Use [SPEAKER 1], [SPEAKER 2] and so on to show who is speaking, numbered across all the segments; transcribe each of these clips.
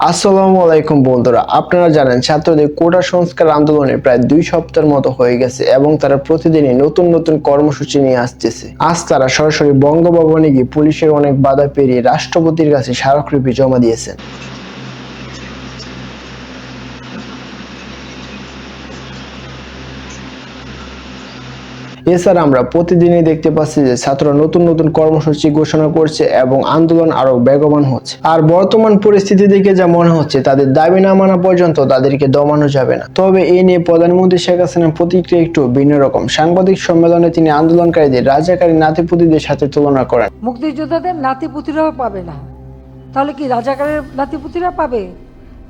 [SPEAKER 1] আসসালামু আলাইকুম বন্ধুরা, আপনারা জানেন ছাত্রদের কোটা সংস্কার আন্দোলনে প্রায় দুই সপ্তাহের মতো হয়ে গেছে এবং তারা প্রতিদিনই নতুন নতুন কর্মসূচি নিয়ে আসতেছে। আজ তারা সরাসরি বঙ্গভবনে গিয়ে পুলিশের অনেক বাধা পেরিয়ে রাষ্ট্রপতির কাছে স্মারকলিপি জমা দিয়েছেন। এছাড়া আমরা প্রতিদিনই দেখতে পাচ্ছি যে ছাত্ররা নতুন নতুন কর্মসূচি ঘোষণা করছে এবং আন্দোলন আরও বেগবান হচ্ছে। আর বর্তমান পরিস্থিতি দেখে যা মনে হচ্ছে, তাদের দাবি না মানা পর্যন্ত তাদেরকে দমানো যাবে না। তবে এই নিয়ে প্রধানমন্ত্রী শেখ হাসিনার প্রতিক্রিয়া একটু ভিন্ন রকম। সাংবাদিক সম্মেলনে তিনি আন্দোলনকারীদের, রাজাকারী নাতিপুতিদের সাথে তুলনা করেন।
[SPEAKER 2] মুক্তিযোদ্ধাদের নাতিপুতিরাও পাবে না। তাহলে কি রাজাকারের নাতিপুতিরা পাবে?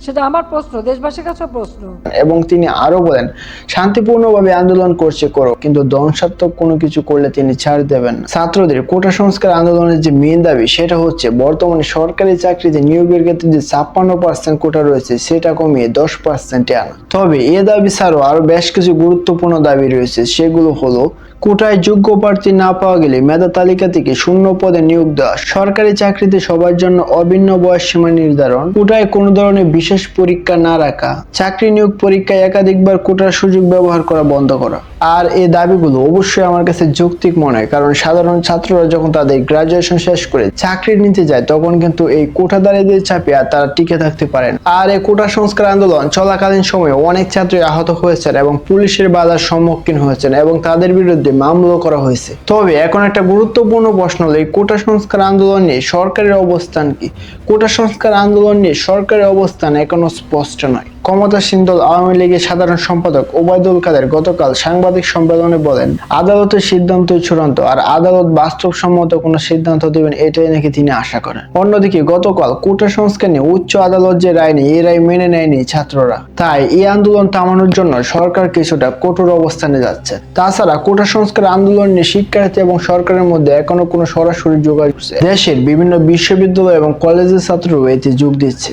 [SPEAKER 2] সেটা আমার প্রশ্ন, দেশবাসীর কাছে প্রশ্ন।
[SPEAKER 1] এবং তিনি আরও বলেন, শান্তিপূর্ণভাবে আন্দোলন করছে করো, কিন্তু ধ্বংসাত্মক কোনো কিছু করলে তিনি ছাড় দেবেন ছাত্রদের কোটা সংস্কার আন্দোলনের যে মেন দাবি, সেটা হচ্ছে বর্তমানে সরকারি চাকরিতে নিয়োগের ক্ষেত্রে যে ছাপ্পান্ন পার্সেন্ট কোটা রয়েছে, সেটা কমিয়ে দশ পার্সেন্টে আনা। তবে এ দাবি ছাড়াও আরও বেশ কিছু গুরুত্বপূর্ণ দাবি রয়েছে, সেগুলো হলো কোটায় যোগ্য প্রার্থী না পাওয়া গেলে মেধা তালিকা থেকে শূন্য পদে নিয়োগ দেওয়া সরকারি চাকরিতে সবার জন্য অভিন্ন বয়স সীমা নির্ধারণ। কোটায় কোনো ধরনের বিশেষ পরীক্ষা না রাখা, চাকরি নিয়োগ পরীক্ষায় একাধিকবার কোটার সুযোগ ব্যবহার করা বন্ধ করা। আর এই দাবিগুলো অবশ্যই আমার কাছে যৌক্তিক মনে হয়, কারণ সাধারণ ছাত্ররা যখন তাদের গ্রাজুয়েশন শেষ করে চাকরি নিতে যায়, তখন কিন্তু এই কোটাদারীদের চাপে আর তারা টিকে থাকতে পারেন আর এই কোটা সংস্কার আন্দোলন চলাকালীন সময়ে অনেক ছাত্রী আহত হয়েছেন এবং পুলিশের বাধার সম্মুখীন হয়েছেন এবং তাদের বিরুদ্ধে মামলা করা হয়েছে। তবে এখন একটা গুরুত্বপূর্ণ প্রশ্ন হলো, এই কোটা সংস্কার আন্দোলন নিয়ে সরকারের অবস্থান কি? কোটা সংস্কার আন্দোলন নিয়ে সরকারের অবস্থান এখনও স্পষ্ট নয়। ক্ষমতাসীন দল আওয়ামী লীগের সাধারণ সম্পাদক ওবায়দুল কাদের গতকাল সাংবাদিক সম্মেলনে বলেন, আদালতের সিদ্ধান্ত চূড়ান্ত আর আদালত বাস্তবসম্মত কোনো সিদ্ধান্ত দেবেন এটাই নাকি তিনি আশা করেন। অন্যদিকে গতকাল কোটা সংস্কার নিয়ে উচ্চ আদালত যে রায় নেই এই রায় মেনে নেয়নি ছাত্ররা। তাই এই আন্দোলন থামানোর জন্য সরকার কিছুটা কঠোর অবস্থানে যাচ্ছে। তাছাড়া কোটা সংস্কার আন্দোলন নিয়ে শিক্ষার্থী এবং সরকারের মধ্যে এখনও কোনো সরাসরি যোগাযোগ। দেশের বিভিন্ন বিশ্ববিদ্যালয় এবং কলেজের ছাত্রও এতে যোগ দিচ্ছে।